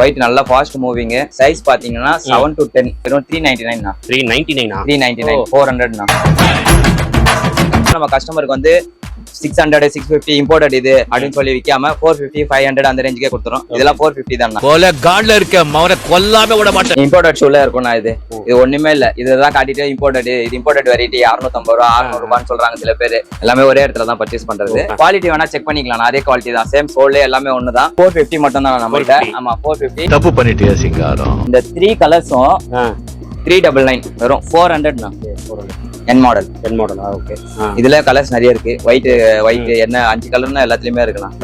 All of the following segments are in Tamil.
ஒயிட் நல்லா ஃபாஸ்ட் மூவிங் சைஸ் பாத்தீங்கன்னா செவன் டு டென் வெறும் three ninety nine three ninety நைனா த்ரீ நைன்டி நைன் ஃபோர் ஹண்ட்ரட்னா நம்ம கஸ்டமருக்கு வந்து six hundred six fifty imported இது அப்படின்னு சொல்லி விற்காம ஃபோர் ஃபிஃப்டி ஃபைவ் ஹண்ட்ரட் அந்த ரேஞ்சுக்கே கொடுத்துரும். இதெல்லாம் ஃபோர் ஃபிஃப்டி தான் போல காட்ல இருக்க மவனை கொல்லாம விட மாட்டேன். இம்போர்ட்டட் ஷூல இருக்கும்ண்ணா இது. இது ஒண்ணுமே இல்ல. இதுதான் காட்டிட்டு இம்போர்ட்டட் இது இம்போர்ட்டட் வெரைட்டி அறுநூத்தம்பது ரூபா அறுநூறு ரூபான்னு சொல்றாங்க சில பேர். எல்லாமே ஒரே இடத்துல தான் பர்ச்சேஸ் பண்றது. குவாலிட்டி வேணா செக் பண்ணிக்கலாம் நிறைய குவாலிட்டி தான். சேம் சோல்ல எல்லாமே ஒன்று தான் ஃபோர் ஃபிஃப்டி மட்டும் தான் நம்மள்ட்ட. 450. ஆமா ஃபோர் ஃபிஃப்டி தப்பு பண்ணிட்டியா சிங்காரம்? இந்த த்ரீ கலர்ஸும் த்ரீ டபுள் நைன் வரும். ஃபோர் ஹண்ட்ரட்ண்ணா என் மாடல் டென் மாடலா ஓகே இதுல கலர்ஸ் நிறைய இருக்கு. ஒயிட் ஒயிட் என்ன அஞ்சு கலர்னா எல்லாத்துலயுமே இருக்கலாம்.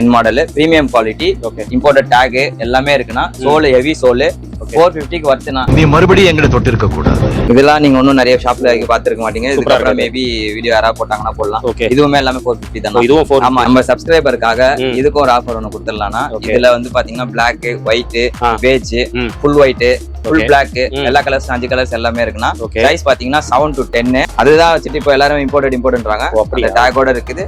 என் model premium quality okay imported tag எல்லாமே இருக்குண்ணா சோல் ஹெவி சோல் ஃபோர் ஃபிஃப்டிக்கு வருதுண்ணா. நீ மறுபடியும் எங்களை தொட்டு இருக்க கூடாது. இதெல்லாம் நீங்க இன்னும் நிறைய ஷாப்ல பாத்துருக்க மாட்டீங்க. இதுக்கப்புறம் மேபி வீடியோ யாராவது போட்டாங்கன்னா போடலாம். ஓகே இதுவுமே எல்லாமே ஃபோர் ஃபிஃப்டி தான் இதுவும் ஃபோர் ஆமா நம்ம சப்ஸ்கிரைபருக்காக ம். இதுக்கும் ஒரு ஆஃபர் ஒன்று கொடுத்துடலாம்னா. இதுல வந்து பாத்தீங்கன்னா black white. Page. Full white full. Black. எல்லா கலர்ஸ் அஞ்சு கலர்ஸ் எல்லாமே இருக்குன்னா ஓகே சைஸ் பாத்தீங்கன்னா செவன் டு டென் அதுதான் வச்சுட்டு இப்போ எல்லாரும் இம்போர்ட்டட் இம்போர்ட்ன்றாங்க? அந்த டேக்கோட இருக்குது.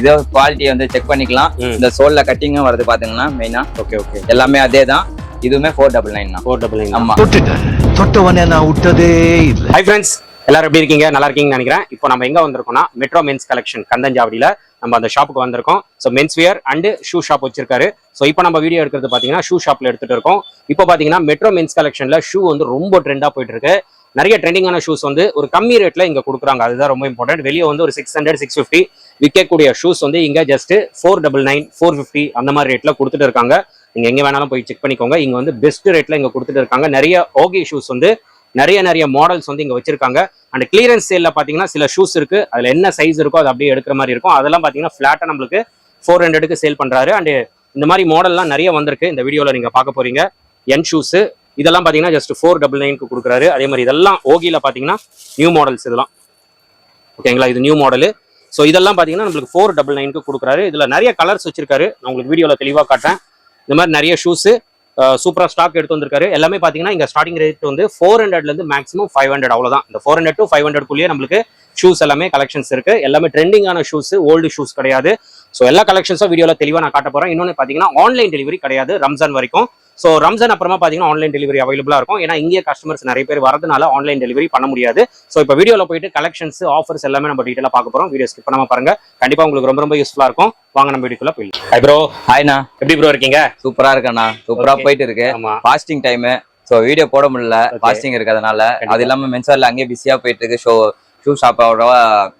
இதோ குவாலிட்டி வந்து செக் பண்ணிக்கலாம். இந்த சோல்ல கட்டிங்கும் வருது பாத்தீங்கன்னா மெயினா ஓகே ஓகே எல்லாமே அதே தான் இதுவுமே ஃபோர் டபுள் நைன் தான். ஃபோர் டபுள் நைன் ஆமா. தொட்டுட்டேன் தொட்டவனே நான் விட்டதே இல்லை. ஹை ஃப்ரெண்ட்ஸ் எல்லாரும் எப்படி இருக்கீங்க? நல்லா இருக்கீங்கன்னு நினைக்கிறேன். இப்போ நம்ம எங்க வந்திருக்கோம்னா மெட்ரோ மென்ஸ் கலெக்ஷன் கந்தஞ்சாவடியில நம்ம அந்த ஷாப்புக்கு வந்திருக்கோம். So men's wear and shoe shop வச்சிருக்காரு. ஸோ இப்போ நம்ம வீடியோ எடுக்கிறது பார்த்தீங்கன்னா ஷூ ஷாப்ல எடுத்துட்டு இருக்கோம். இப்போ பார்த்தீங்கன்னா மெட்ரோ மென்ஸ் கலெக்ஷன்ல ஷூ வந்து ரொம்ப ட்ரெண்டா போயிட்டு இருக்கு. நிறைய ட்ரெண்டிங்கான ஷூஸ் வந்து ஒரு கம்மி ரேட்ல இங்க கொடுக்குறாங்க. அதுதான் ரொம்ப இம்பார்ட்டன்ட் வெளியே வந்து ஒரு சிக்ஸ் ஹண்ட்ரட் சிக்ஸ் ஃபிஃப்டி விற்கக்கூடிய ஷூஸ் வந்து இங்க just four double nine four fifty அந்த மாதிரி ரேட்ல கொடுத்துட்டு இருக்காங்க. நீங்கள் எங்கே வேணாலும் போய் செக் பண்ணிக்கோங்க. இங்கே வந்து பெஸ்ட் ரேட்டில் இங்கே கொடுத்துட்டு இருக்காங்க. நிறைய ஓகே ஷூஸ் வந்து நிறைய நிறைய மாடல்ஸ் வந்து இங்கே வச்சிருக்காங்க. அண்ட் கிளியரன்ஸ் சேல்ல பார்த்தீங்கன்னா சில ஷூஸ் இருக்குது அதில் என்ன சைஸ் இருக்கோ அது அப்படியே எடுக்கிற மாதிரி இருக்கும். அதெல்லாம் பார்த்தீங்கன்னா ஃபிளாட்டா நம்மளுக்கு ஃபோர் ஹண்ட்ரடுக்கு சேல் பண்ணுறாரு அண்டு இந்த மாதிரி மாடல்லாம் நிறைய வந்திருக்கு. இந்த வீடியோவில் நீங்கள் பார்க்க போறீங்க. என் ஷூஸு இதெல்லாம் பார்த்தீங்கன்னா ஜஸ்ட் ஃபோர் டபுள் நைனுக்கு கொடுக்குறாரு. அதே மாதிரி இதெல்லாம் ஓகியில் பார்த்தீங்கன்னா நியூ மாடல்ஸ் இதெல்லாம். ஓகேங்களா இது நியூ மாடலு ஸோ இதெல்லாம் பார்த்தீங்கன்னா நம்மளுக்கு ஃபோர் டபுள் நைனுக்கு கொடுக்குறாரு. இதில் நிறைய கலர்ஸ் வச்சிருக்காரு. நான் உங்களுக்கு வீடியோவில் தெளிவாக காட்டேன் இந்த மாதிரி நிறைய ஷூஸு சூப்பராக ஸ்டாக் எடுத்து வந்திருக்காரு. எல்லாமே பார்த்தீங்கன்னா இங்கே ஸ்டார்டிங் ரேட் வந்து ஃபோர் ஹண்ட்ரட்லேருந்து மேக்ஸிமம் ஃபைவ் ஹண்ட்ரட் அவ்வளோதான் இந்த ஃபோர் ஹண்ட்ரட் டு ஃபைவ் ஹண்ட்ரட்குள்ளேயே நம்மளுக்கு ஷூஸ் எல்லாமே கலெக்ஷன்ஸ் இருக்கு. எல்லாமே ட்ரெண்டிங்கான ஷூஸ் ஓல்டு ஷூஸ் கிடையாது. ஸோ எல்லா கலெக்ஷன்ஸும் வீடியோவில் தெளிவாக நான் காட்ட போகிறேன் இன்னொன்று பார்த்தீங்கன்னா ஆன்லைன் டெலிவரி கிடையாது ரம்ஜான் வரைக்கும். ஸோ ரம்ஜான் அப்புறமா பாத்தீங்கன்னா ஆன்லைன் டெலிவரி அவைலபிளா இருக்கும். ஏன்னா இங்கே கஸ்டமர்ஸ் நிறைய பேர் வரதுனால ஆன்லைன் டெலிவரி பண்ண முடியாது. ஸோ இப்போ வீடியோல போயிட்டு கலெக்ஷன்ஸ் ஆஃபர்ஸ் எல்லாமே நம்ம டீட்டெயிலாக பார்க்க போறோம். வீடியோ ஸ்கிப் பண்ணாம பாருங்க. கண்டிப்பா உங்களுக்கு ரொம்ப ரொம்ப யூஸ்ஃபுல்லா இருக்கும். வாங்க நம்ம வீடியோக்குள்ள போயிடலாம். ஹை ப்ரோ ஹாய்ண்ணா எப்படி ப்ரோ இருக்கீங்க? சூப்பரா இருக்கண்ணா சூப்பரா Okay. போயிட்டு இருக்கு. ஆமா. ஃபாஸ்டிங் டைம் சோ வீடியோ போட முடியல. ஃபாஸ்டிங் இருக்கிறதுனால. அது இல்லாம மென்சர்ல அங்கேயே பிஸியா போயிட்டு இருக்கு. ஷோ ஷூ ஷாப் அவ்வளவா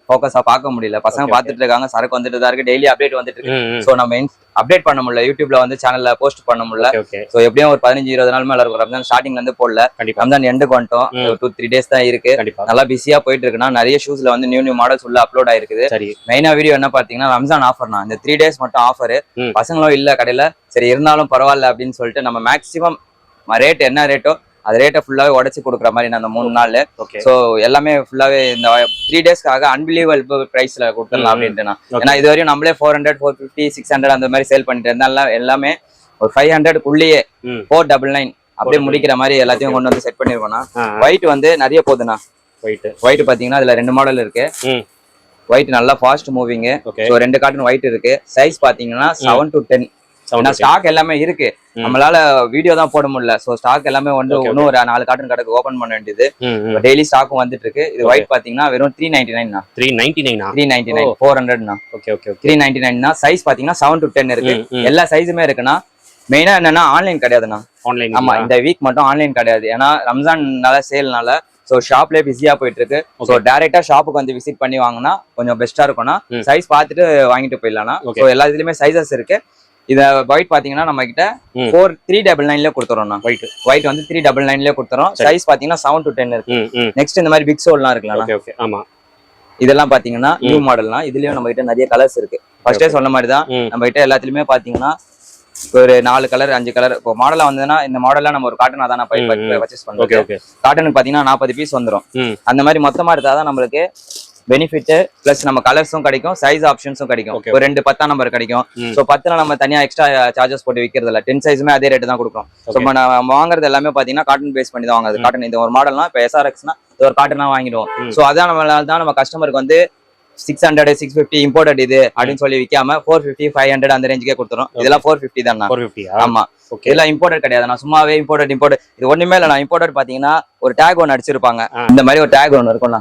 ஃபோக்கஸா பார்க்க முடியல. பசங்க. பார்த்துட்டு இருக்காங்க சரக்கு வந்துட்டு தான் இருக்கு. டெய்லி அப்டேட் வந்துட்டு இருக்கு. சோ நம்ம அப்டேட் பண்ண முடியல. யூடியூப்ல வந்து சேனல்ல போஸ்ட் பண்ண முடியல. சோ எப்படியும் ஒரு பதினஞ்சு இருபது நாள் மேல இருக்கும். ரம்ஜான் ஸ்டார்டிங்ல இருந்து போடல. ரம்ஜான் எண்டுக்கு வந்துட்டோம். டூ த்ரீ டேஸ் தான் இருக்கு. நல்லா பிஸியா போயிட்டு இருக்குன்னா நிறைய ஷூஸ்ல வந்து நியூ நியூ மாடல்ஸ் உள்ள அப்லோட் ஆயிருக்குது. சரி. மெயினா வீடியோ என்ன பாத்தீங்கன்னா ரம்ஜான் ஆஃபர்னா இந்த த்ரீ டேஸ் மட்டும் ஆஃபர். பசங்களும் இல்ல கடையில. சரி இருந்தாலும் பரவாயில்ல அப்படின்னு சொல்லிட்டு நம்ம மேக்ஸிமம் ரேட் என்ன ரேட்டோ அது ரேட்டை ஃபுல்லாவே உடைச்சு கொடுக்குற மாதிரி நான் அந்த மூணு நாள் சோ எல்லாமே ஃபுல்லாவே இந்த த்ரீ டேஸ்க்காக அன்பிலீவபிள் பிரைஸ்ல கொடுத்துடலாம். அப்படின்ட்டு நான். ஏன்னா இது வரையும் நம்மளே four hundred four fifty six hundred அந்த மாதிரி சேல் பண்ணிட்டு இருந்தா எல்லாம் ஒரு ஃபைவ் ஹண்ட்ரட்குள்ளேயே ஃபோர் டபுள் நைன் அப்படியே 499. முடிக்கிற மாதிரி எல்லாத்தையும் கொண்டு வந்து செட் பண்ணிருக்கோம்னா ஒயிட் வந்து நிறைய போகுதுண்ணா. போயிட்டு ஒயிட் பாத்தீங்கன்னா அதுல ரெண்டு மாடல் இருக்கு. ஒயிட் நல்லா ஃபாஸ்ட் மூவிங் ஸோ ரெண்டு காட்டன் ஒயிட் இருக்கு. சைஸ் பாத்தீங்கன்னா செவன் டு டென் ஏன்னா ஸ்டாக் எல்லாமே இருக்கு. நம்மளால வீடியோ தான் போட முடியல. ஸோ ஸ்டாக் எல்லாமே வந்து இன்னும் ஒரு நாலு காட்டன் கடைக்கு ஓபன் பண்ண வேண்டியது. டெய்லி ஸ்டாக்கும் வந்துட்டு இருக்கு இது. ஒயிட் பாத்தீங்கன்னா வெறும் three ninety nine three ninety நைனா த்ரீ நைன்டி நைன். ஃபோர் ஹண்ட்ரட்னா ஓகே ஓகே த்ரீ நைன்டி நைன்னா சைஸ் பாத்தீங்கன்னா செவன் டு டென் இருக்கு. எல்லா சைஸுமே இருக்குன்னா மெயினா என்னன்னா ஆன்லைன் கிடையாதுண்ணா. ஆன்லைன் ஆமா இந்த வீக் மட்டும் ஆன்லைன் கிடையாது. ஏன்னா ரம்ஜான்னால சேல்னால ஸோ ஷாப்லேயே பிஸியா போயிட்டு இருக்கு ஸோ Okay. டேரெக்டா ஷாப்புக்கு வந்து விசிட் பண்ணி வாங்கினா கொஞ்சம் பெஸ்டா இருக்கும்னா. சைஸ் பார்த்துட்டு வாங்கிட்டு போயிடலாம்னா. ஸோ எல்லா இதுலயுமே சைஸஸ் இருக்கு. இத ஒயிட் பாத்தீங்கன்னா நம்ம கிட்ட. ஃபோர் த்ரீ டபுள் நைன்ல கொடுத்துறோம்ண்ணா ஒயிட் ஒயிட் வந்து த்ரீ டபுள் நைன்ல கொடுத்துறோம். சைஸ் பாத்தீங்கன்னா செவன் டு டென் இருக்கு. நெக்ஸ்ட் இந்த மாதிரி பிக் சோல்லாம் ஓகே ஆமா. இதெல்லாம் பாத்தீங்கன்னா நியூ மாடல்னா இதுலயும் நம்ம கிட்ட நிறைய கலர்ஸ் இருக்கு. ஃபர்ஸ்டே சொன்ன மாதிரி தான் ம். நம்ம கிட்ட எல்லாத்துலயுமே பாத்தீங்கன்னா ஒரு நாலு கலர் அஞ்சு கலர் இப்போ மாடலா வந்ததுன்னா இந்த மாடல்லாம் நம்ம ஒரு காட்டனா தான் போய் ம், ம். பர்ச்சேஸ் பண்ணுவோம் காட்டனுக்கு பாத்தீங்கன்னா நாற்பது பீஸ் வந்துரும். ம். அந்த மாதிரி மொத்தமா எடுத்தாதான் நம்மளுக்கு பெனிஃபிட் பிளஸ் நம்ம கலர்ஸும் கிடைக்கும் சைஸ் ஆப்ஷன்ஸும் கிடைக்கும். ஒரு ரெண்டு பத்தாம் நம்பர் கிடைக்கும். சோ பத்துல நம்ம தனியா எக்ஸ்ட்ரா சார்ஜஸ் போட்டு விக்கிறது இல்ல டென் சைஸுமே அதே ரேட்டு தான் கொடுக்குறோம். ஸோ. நம்ம வாங்குறது எல்லாமே பாத்தீங்கன்னா காட்டன் பேஸ் பண்ணி தான் வாங்குறது. காட்டன் இந்த ஒரு மாடல்னா இப்போ எஸ்ஆர்எக்ஸ்னா இது ஒரு காட்டனா வாங்கிடுவோம். சோ அதான் நம்மளால தான் நம்ம கஸ்டமருக்கு வந்து six hundred six fifty imported இது அப்படின்னு சொல்லி விற்காம ஃபோர் ஃபிஃப்டி ஃபைவ் ஹண்ட்ரட் அந்த ரேஞ்சுக்கே கொடுத்துரும் இதெல்லாம் ஃபோர் ஃபிஃப்டி தான்? ஆமா. ஓகே இதெல்லாம் இம்போர்ட்டட் கிடையாது. நான் சும்மாவே இம்போர்ட்டட் இம்போர்ட் இது ஒண்ணுமே இல்லை. நான் இம்போர்ட்டட் பாத்தீங்கன்னா ஒரு டேக் ஒன்று அடிச்சிருப்பாங்க. இந்த மாதிரி ஒரு டேக் ஒன்று இருக்கும்ண்ணா.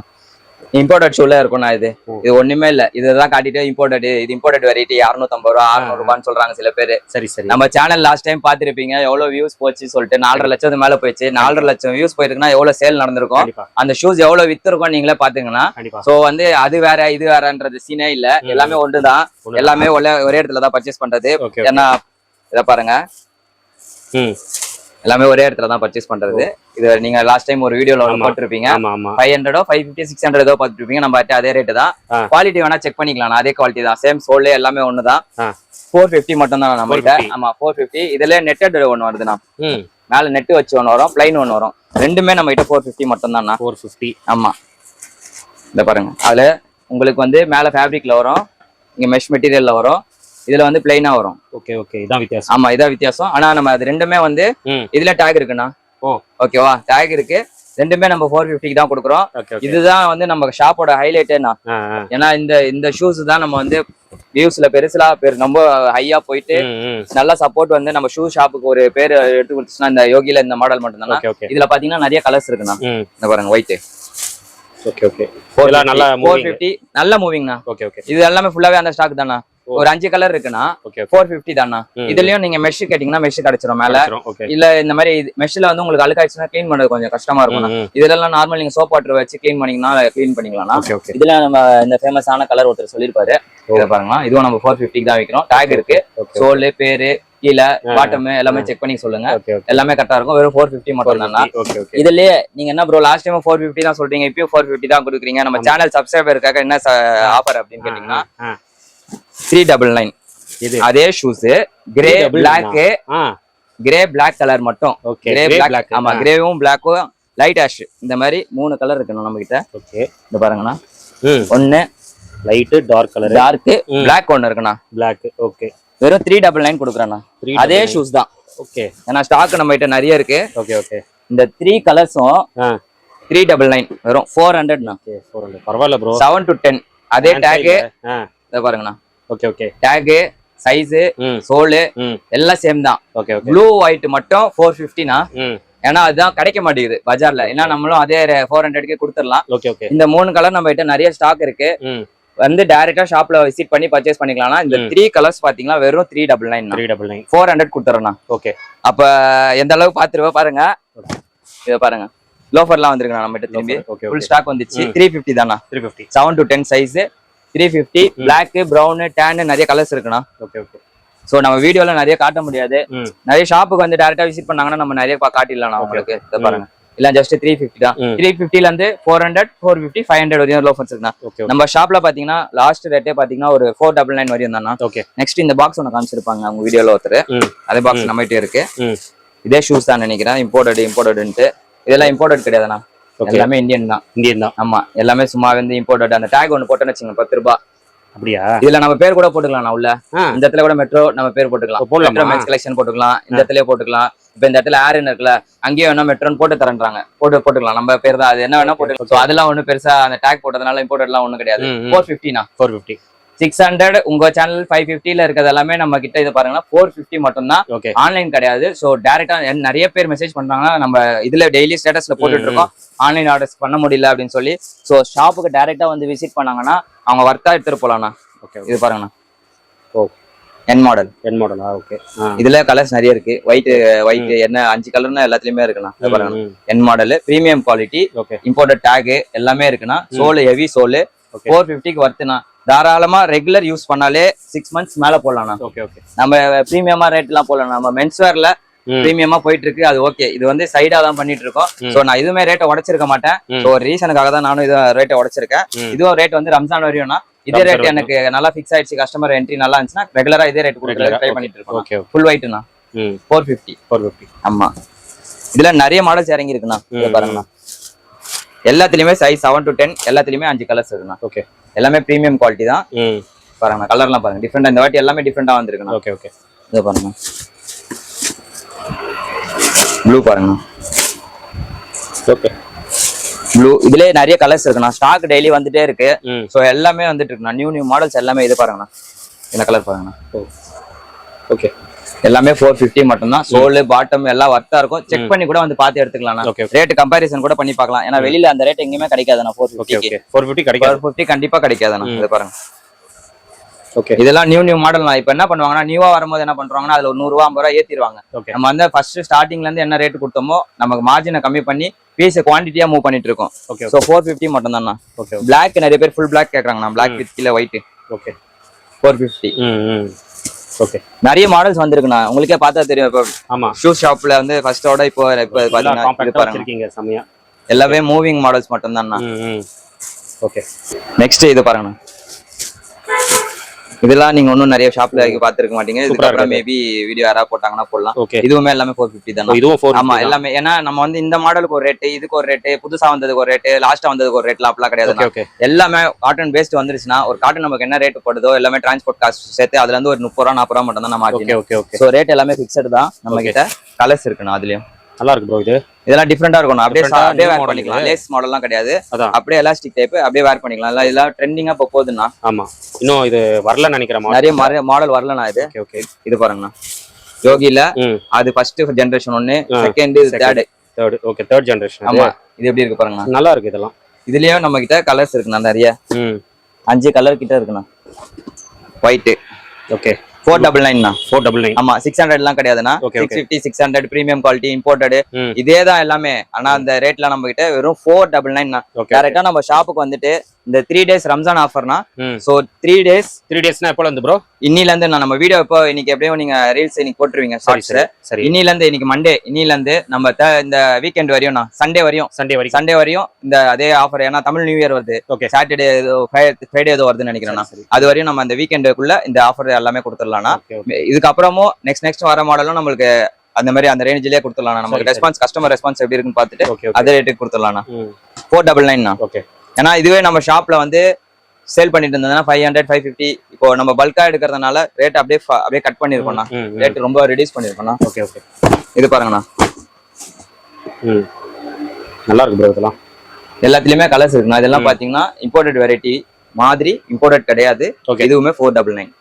இம்போர்ட்டட் ஷூல இருக்கும்ண்ணா இது. இது ஒண்ணுமே இல்ல. இதுதான் காட்டிட்டு இம்போர்ட்டட் இது இம்போர்ட்டட் வெரைட்டி அறுநூத்தம்பது ரூபா அறுநூறு ரூபான்னு சொல்றாங்க சில பேர். சரி சரி. நம்ம சேனல் லாஸ்ட் டைம் பாத்திருப்பீங்க எவ்வளவு வியூஸ் போச்சு சொல்லிட்டு நாலரை லட்சத்துக்கு மேல போயிடுச்சு. நாலரை லட்சம் வியூஸ் போயிருக்குன்னா எவ்வளவு சேல் நடந்திருக்கும்? அந்த ஷூஸ் எவ்வளவு வித்திருக்கும் நீங்களே பாத்துங்கன்னா சோ வந்து அது வேற இது வேறன்றது சீனே இல்ல. எல்லாமே ஒன்றுதான். எல்லாமே ஒரே ஒரே இடத்துல தான் பர்ச்சேஸ் பண்றது ஏன்னா இத பாருங்க. எல்லாமே ஒரே இடத்துல தான் பர்ச்சேஸ் பண்றது. இது நீங்க லாஸ்ட் டைம் ஒரு வீடியோல. போட்டிருப்பீங்க. ஃபைவ் ஹண்ட்ரடோ ஃபைவ் ஃபிஃப்டி சிக்ஸ் ஹண்ட்ரடோ பார்த்துருப்பீங்க. நம்ம அதே ரேட்டு தான். குவாலிட்டி வேணா செக் பண்ணிக்கலாம். அதே குவாலிட்டி தான். சேம் சோல்லே எல்லாமே ஒன்று தான். ஃபோர் ஃபிஃப்டி மட்டும் தான் நம்ம கிட்ட. 450. ஆமா ஃபோர் ஃபிஃப்டி இதுல நெட்டட் ஒன்று வருதுண்ணா. மேல நெட் வச்சு ஒன்று வரும். பிளைன் ஒன்று வரும். ரெண்டுமே நம்ம கிட்ட ஃபோர் ஃபிஃப்டி மட்டும் தான்ண்ணா. ஃபோர் ஃபிஃப்டி ஆமா. இந்த பாருங்க. அதுல உங்களுக்கு வந்து மேல ஃபேப்ரிக்ல வரும். இங்க மெஷ் மெட்டீரியல்ல வரும். இதுல வந்து பிளைனா வரும். Okay okay. இதான் வித்தியாசம். ஆமா இதான் வித்தியாசம். ஆனா நம்ம அது ரெண்டுமே வந்து இதுல டேக் இருக்குண்ணா. ஓ. ஓகேவா டேக் இருக்கு. ரெண்டுமே நம்ம ஃபோர் ஃபிஃப்டிக்கு தான் கொடுக்குறோம். இதுதான் வந்து நம்ம ஷாப்போட ஹைலைட்டேண்ணா ஏன்னா இந்த இந்த ஷூஸ் தான் நம்ம வந்து வியூஸ்ல பெருசுலா பேர் ரொம்ப ஹையா போயிட்டு நல்ல சப்போர்ட் வந்து நம்ம ஷூ ஷாப்புக்கு ஒரு பேர் எடுத்து கொடுத்துச்சுன்னா இந்த யோகில இந்த மாடல் மட்டும் ஓகே இதுல பாத்தீங்கன்னா நிறைய கலர்ஸ் இருக்குண்ணா. இந்த பாருங்க ஒயிட் ஓகே ஓகே நல்லா மூவிங் நல்ல மூவிங்ண்ணா ஓகே ஓகே இது எல்லாமே ஃபுல்லாவே அந்த ஸ்டாக் தானா. ஒரு அஞ்சு கலர் ஓகே ஃபோர் ஃபிஃப்டி தானா. இதுலயும் நீங்க மெஷ் கேட்டீங்கன்னா மெஷ் கிடைச்சிரும் மேல. இல்ல இந்த மாதிரி மெஷ்ல வந்து உங்களுக்கு அழுக்காயிடுச்சுன்னா க்ளீன் பண்றது கொஞ்சம் கஷ்டமா இருக்கும் இதெல்லாம் நார்மல் நீங்க சோப் வாட்டர் வச்சு க்ளீன் பண்ணீங்கன்னா க்ளீன் பண்ணிக்கலாம் இதுல நம்ம இந்த ஃபேமஸான கலர் ஒருத்தர் சொல்லியிருப்பாரு. இதை பாருங்க இதுவும் நம்ம ஃபோர் ஃபிஃப்டிக்கு தான் வைக்கிறோம். டேக் இருக்கு. சோலு பேரு கீழே பாட்டம் எல்லாமே செக் பண்ணி சொல்லுங்க. எல்லாமே கரெக்டா இருக்கும். வெறும் ஃபோர் ஃபிஃப்டி மட்டும் தானா இதுலயே நீங்க என்ன bro last time four fifty தான் சொல்றீங்க. இப்பயும் ஃபோர் ஃபிஃப்டி தான் கொடுக்குறீங்க. நம்ம சேனல் சப்ஸ்கிரைபருக்காக என்ன ஆஃபர் அப்படின்னு கேட்டீங்கன்னா த்ரீ டபுள் நைன் இது. அதே shoes grey 399 black grey black colour மட்டும். ஓகே கிரே பிளாக் ஆமா கிரேவும் பிளாக்கும் லைட் ஆஷ் இந்த மாதிரி மூணு கலர் இருக்கணும் நம்ம கிட்ட. ஓகே இந்த பாருங்கண்ணா. ஒன்னு light dark colour dark. Black ஒன்னு இருக்குண்ணா. பிளாக் ஓகே வெறும் த்ரீ டபுள் நைன் கொடுக்குறேண்ணா. அதே ஷூஸ் தான். ஓகே ஏன்னா ஸ்டாக் நம்ம கிட்ட நிறைய இருக்கு. ஓகே ஓகே இந்த த்ரீ கலர்ஸும் த்ரீ டபுள் நைன் வெறும் ஃபோர் ஹண்ட்ரட்ண்ணா ஃபோர் ஹண்ட்ரட் பரவாயில்ல ப்ரோ செவன் டு டென் அதே டேகு ஆ. இதை பாருங்கண்ணா. Okay okay tag size sole எல்லாம் சேம் தான். ஓகே ப்ளூ ஒயிட் மட்டும் ஃபோர் ஃபிஃப்டினா ஏன்னா அதுதான் கிடைக்க மாட்டேங்குது பஜார்ல. ஏன்னா நம்மளும் அதே ஃபோர் ஹண்ட்ரட்க்கு கொடுத்துடலாம். ஓகே ஓகே இந்த மூணு கலர் நம்ம கிட்ட நிறைய ஸ்டாக் இருக்கு. வந்து டைரக்டா ஷாப்ல விசிட் பண்ணி பர்ச்சேஸ் பண்ணிக்கலாம்னா இந்த. த்ரீ கலர்ஸ் பாத்தீங்கன்னா வெறும் three double nine three double nine four hundred கொடுத்துறேண்ணா. Okay அப்ப எந்த அளவுக்கு பாத்துருவா பாருங்க. இதை பாருங்க. லோஃபர்லாம் வந்திருக்குண்ணா நம்ம கிட்ட திரும்பி ஃபுல் ஸ்டாக் வந்துச்சு. த்ரீ ஃபிஃப்டி தானா three fifty seven to ten size three fifty black brown tan நிறைய கலர்ஸ் இருக்குண்ணா. ஓகே ஓகே ஸோ நம்ம வீடியோல நிறைய காட்ட முடியாது. நிறைய ஷாப்புக்கு வந்து டேரக்டா விசிட் பண்ணாங்கன்னா நம்ம நிறைய பா- காட்டிடலாம் உங்களுக்கு. இதை பாருங்க. இல்ல ஜஸ்ட் த்ரீ ஃபிஃப்டி தான். த்ரீ ஃபிஃப்டில இருந்து four hundred four fifty five hundred வரையும் லோஃபர்ஸ் இருக்குண்ணா. நம்ம ஷாப்ல பாத்தீங்கன்னா லாஸ்ட் ரேட்டே பாத்தீங்கன்னா ஒரு ஃபோர் டபுள் நைன் வரையும் தானா ஓகே நெக்ஸ்ட் இந்த பாக்ஸ் ஒன்று காமிச்சிருப்பாங்க அவங்க வீடியோல ஒருத்தர். அதே பாக்ஸ் நம்ம கிட்ட இருக்கு. இதே ஷூஸ் தான் நினைக்கிறேன். இம்போர்ட்டட் இம்போர்ட்டட்ன்ட்டு இதெல்லாம் இம்போர்ட்டட் கிடையாதுண்ணா. எல்லாமே இந்தியன் தான். இந்தியன் தான். ஆமா எல்லாமே சும்மா வந்து இம்போர்ட்டட் அந்த டேக் ஒன்று போட்டோன்னு வச்சுங்க பத்து ரூபாய் அப்படியா? இதுல நம்ம பேர் கூட போட்டுக்கலாம் உள்ள. இந்த இடத்துல கூட மெட்ரோ நம்ம பேர் போட்டுக்கலாம்? மெட்ரோ மென்ஸ் கலெக்ஷன் போட்டுக்கலாம். இந்த இடத்துல போட்டுக்கலாம். இப்ப இந்த இடத்துல ஏர் இருக்குல்ல அங்கேயே வேணா மெட்ரோன்னு போட்டு தரன்றாங்க. போட்டு போட்டுக்கலாம். நம்ம பேர் தான். அது என்ன வேணா போட்டுக்கலாம். So அதெல்லாம் ஒண்ணு பெருசா அந்த டேக் போட்டதுனால இம்போர்ட்டட்லாம் ஒண்ணும் கிடையாது. ஃபோர் ஃபிஃப்டினா ஃபோர் ஃபிஃப்டி சிக்ஸ் ஹண்ட்ரட் உங்க சேனல் ஃபைவ் ஃபிஃப்டில இருக்கிறது எல்லாமே நம்ம கிட்ட இது பாருங்கன்னா ஃபோர் ஃபிஃப்டி மட்டும் தான் ஓகே ஆன்லைன் கிடையாது ஸோ டேரக்டா நிறைய பேர் மெசேஜ் பண்றாங்கன்னா நம்ம இதுல டெய்லி ஸ்டேட்டஸ்ல போட்டுட்டு இருக்கோம். ஆன்லைன் ஆர்டர்ஸ் பண்ண முடியல அப்படின்னு சொல்லி. ஸோ ஷாப்புக்கு டேரக்டா வந்து விசிட் பண்ணாங்கன்னா அவங்க ஒர்த்தா எடுத்துட்டு போலாம்ண்ணா ஓகே இது பாருங்கண்ணா. ஓ. என் மாடல் என் மாடலா ஓகே இதுல கலர்ஸ் நிறைய இருக்கு. ஒயிட் ஒயிட் என்ன அஞ்சு கலர்னா எல்லாத்துலயுமே இருக்குண்ணா. என் model premium quality okay imported tag எல்லாமே இருக்குண்ணா. சோல் ஹெவி சோல் ஃபோர் ஃபிஃப்டிக்கு வர்த்துண்ணா தாராளமா ரெகுலர் யூஸ் பண்ணாலே சிக்ஸ் மந்த்ஸ் மேல போடலாம்ண்ணா. ஓகே ஓகே நம்ம பிரீமியமா ரேட்லாம் போடலாம். நம்ம மென்ஸ்வேர்ல பிரீமியமா போயிட்டு இருக்கு. அது ஓகே இது வந்து சைடா தான் பண்ணிட்டு இருக்கோம். சோ நான் இதுவுமே ரேட்டை உடைச்சிருக்க மாட்டேன். ஒரு ரீசனுக்காக தான் நானும் இது ரேட்டை உடைச்சிருக்கேன். இதுவும் ரேட் வந்து ரம்ஜான் வரையும்னா இதே ரேட். எனக்கு நல்லா ஃபிக்ஸ் ஆயிடுச்சு கஸ்டமர் என்ட்ரி நல்லா இருந்துச்சுன்னா ரெகுலரா இதே ரேட் கொடுக்குறது ட்ரை. பண்ணிட்டு இருக்கோம் ஃபுல் ஒயிட்னா ஃபோர் ஃபிஃப்டி ஃபோர் ஃபிஃப்டி ஆமா. இதுல நிறைய மாடல்ஸ் இறங்கி இருக்குண்ணா பாருங்கண்ணா. எல்லாத்துலயுமே சைஸ் செவன் டு டென் எல்லாத்துலயுமே அஞ்சு கலர்ஸ் இருக்குண்ணா. ஓகே எல்லாமே பிரீமியம் குவாலிட்டி தான். பாருங்க கலர்லாம் பாருங்க. டிஃப்ரெண்டா இந்த வாட்டி எல்லாமே டிஃப்ரெண்டா வந்திருக்குண்ணா. ஓகே ஓகே இதை பாருங்க. ப்ளூ பாருங்கண்ணா ஓகே ப்ளூ இதுலயே நிறைய கலர்ஸ் இருக்குண்ணா. ஸ்டாக் டெய்லி வந்துட்டே இருக்கு. ஸோ எல்லாமே வந்துட்டு இருக்குண்ணா. நியூ நியூ மாடல்ஸ் எல்லாமே இது பாருங்கண்ணா. இந்த கலர் பாருங்கண்ணா. ஓகே எல்லாமே ஃபோர் ஃபிஃப்டி மட்டும்தான். சோலு பாட்டம் எல்லாம் ஒர்த்தா இருக்கும். செக் பண்ணி கூட வந்து பார்த்து எடுத்துக்கலாம். ரேட் கம்பாரிசன் கூட பண்ணி பார்க்கலாம். ஏன்னா வெளியில அந்த ரேட் எங்கேயுமே கிடைக்காதுண்ணா ஃபோர் ஃபோர் ஃபிஃப்டி கிடைக்காது. ஃபிஃப்டி கண்டிப்பா கிடைக்காதுண்ணா. இது பாருங்க. ஓகே. இதெல்லாம் நியூ நியூ மாடல் இப்போ என்ன பண்ணுவாங்கன்னா நியூவா வரும்போது என்ன பண்றாங்கன்னா அதுல ஒரு நூறு ரூபா ஐம்பது ரூபா ஏத்திடுவாங்க நம்ம வந்து ஃபர்ஸ்ட் ஸ்டார்டிங்ல இருந்து என்ன ரேட் கொடுத்தோமோ நமக்கு மார்ஜினை கம்மி பண்ணி பீஸ் குவான்டிட்டியா மூவ் பண்ணிட்டு இருக்கோம். ஸோ ஃபோர் ஃபிஃப்டி மட்டும் ஓகே பிளாக் நிறைய பேர் ஃபுல் பிளாக் கேட்கறாங்கண்ணா பிளாக் வித் கீழே white okay. Four fifty okay நிறைய மாடல்ஸ் வந்திருக்குண்ணா. உங்களுக்கே பார்த்தா தெரியும் இப்போ. ஆமா. ஷூ ஷாப்ல வந்து ஃபர்ஸ்டோட இப்போ இப்போ பாத்தீங்கன்னா செமையா எல்லாமே மூவிங் மாடல்ஸ் மட்டும் ம் ஓகே நெக்ஸ்ட் இது பாருங்கண்ணா. இதெல்லாம் நீங்க இன்னும் நிறைய ஷாப்ல பார்த்திருக்க மாட்டீங்க. இதுக்கப்புறம் மேபி வீடியோ யாராவது போட்டாங்கன்னா போடலாம். இதுவுமே எல்லாமே ஃபோர் ஃபிஃப்டி தானே? இதுவும் ஆமா எல்லாமே. ஏன்னா நம்ம வந்து இந்த மாடலுக்கு ஒரு ரேட்டு இதுக்கு ஒரு ரேட்டு புதுசா வந்ததுக்கு ஒரு ரேட்டு லாஸ்டா வந்ததுக்கு ஒரு ரேட்லாம் அப்படிலாம் கிடையாது. எல்லாமே காட்டன் பேஸ்ட் வந்துருச்சுன்னா ஒரு காட்டன் நமக்கு என்ன ரேட் போடுதோ எல்லாமே டிரான்ஸ்போர்ட் காஸ்ட் சேர்த்து அதுல இருந்து ஒரு முப்பது ரூபா நாற்பது ரூபா மட்டும் தான் நம்ம okay okay okay so rate எல்லாமே ஃபிக்ஸட் தான். நம்ம. கிட்ட கலர்ஸ் இருக்குண்ணா அதுலயும். நல்லா இருக்கு ப்ரோ இது. இதெல்லாம் டிஃப்ரெண்டா இருக்கும் அப்படியே அப்படியே வேர் பண்ணிக்கலாம். லேஸ் மாடல்லாம் கிடையாது. அதான். அப்படியே எலாஸ்டிக் டைப் அப்படியே வேர் பண்ணிக்கலாம். எல்லாம் இதெல்லாம் ட்ரெண்டிங்கா இப்போ போகுதுண்ணா ஆமா. இன்னும் இது வரலன்னு நினைக்கிற மாதிரி நிறைய மாடல் வரலண்ணா இது. ஓகே ஓகே இது பாருங்கண்ணா. யோகில அது ஃபர்ஸ்ட் ஜெனரேஷன் ஒன்னு second second. Third third okay third generation ஆமா. இது எப்படி இருக்கு பாருங்கண்ணா. நல்லா இருக்கு இதெல்லாம். இதுலயும் நம்ம கிட்ட கலர்ஸ் இருக்குண்ணா நிறைய. ம். அஞ்சு கலர் கிட்ட இருக்குண்ணா. ஒயிட் ஓகே ஃபோர் டபுள் நைன்ண்ணா ஃபோர் டபுள் நைன் ஆமா சிக்ஸ் ஹண்ட்ரட்லாம் கிடையாதுண்ணா. Six fifty six hundred premium quality imported இதே தான் எல்லாமே. ஆனா அந்த ரேட்ல நம்ம கிட்ட வெறும் ஃபோர் டபுள் நைன் ஓகே டேரக்டா நம்ம ஷாப்புக்கு வந்துட்டு இந்த த்ரீ டேஸ் ரம்ஜான் ஆஃபர்னா ஸோ த்ரீ டேஸ் த்ரீ டேஸ்னா எப்போ வந்து ப்ரோ இன்னில இருந்து நான் நம்ம வீடியோ இப்போ இன்னைக்கு எப்படியும் நீங்க ரீல்ஸ் இன்னைக்கு போட்டுருவீங்க சரி ஷார்ட்ஸ் சரி இன்னில இருந்து இன்னைக்கு மண்டே இன்னில இருந்து நம்ம இந்த வீக்கெண்ட் வரையும் நான் சண்டே வரையும். சண்டே வரைக்கும். சண்டே வரையும் இந்த அதே ஆஃபர் ஏன்னா தமிழ் நியூ இயர் வருது. ஓகே சாட்டர்டே ஃப்ரைடே ஏதோ வருதுன்னு நினைக்கிறேன் நான். சரி. அது வரையும் நம்ம அந்த வீக்கெண்டுக்குள்ள இந்த ஆஃபர் எல்லாமே கொடுத்துடலாம்னா. இதுக்கப்புறமும் நெக்ஸ்ட் நெக்ஸ்ட் வர மாடலும் நம்மளுக்கு அந்த மாதிரி அந்த ரேஞ்சிலே கொடுத்துடலாம் நமக்கு ரெஸ்பான்ஸ் கஸ்டமர் ரெஸ்பான்ஸ் எப்படி இருக்குன்னு பார்த்துட்டு அதே ரேட்டுக்கு கொடுத்துடலாம்ண்ணா ஃபோர் டபுள் நைன் ஓகே ஏன்னா இதுவே நம்ம ஷாப்ல வந்து சேல் பண்ணிட்டு இருந்ததுன்னா ஃபைவ் ஹண்ட்ரட் ஃபைவ் ஃபிஃப்டி இப்போ நம்ம பல்கா எடுக்கிறதுனால ரேட் அப்படியே அப்படியே கட் பண்ணிருக்கோம்ண்ணா ரேட் ரொம்ப ரெடியூஸ் பண்ணிருக்கோம்ண்ணா ஓகே ஓகே இது பாருங்கண்ணா. நல்லா இருக்கு ப்ரோ இதெல்லாம். எல்லாத்துலயுமே கலர்ஸ் இருக்குண்ணா. இதெல்லாம். பாத்தீங்கன்னா இம்போர்ட்டட் வெரைட்டி மாதிரி இம்போர்ட்டட் கிடையாது. இதுவுமே ஃபோர் டபுள் நைன்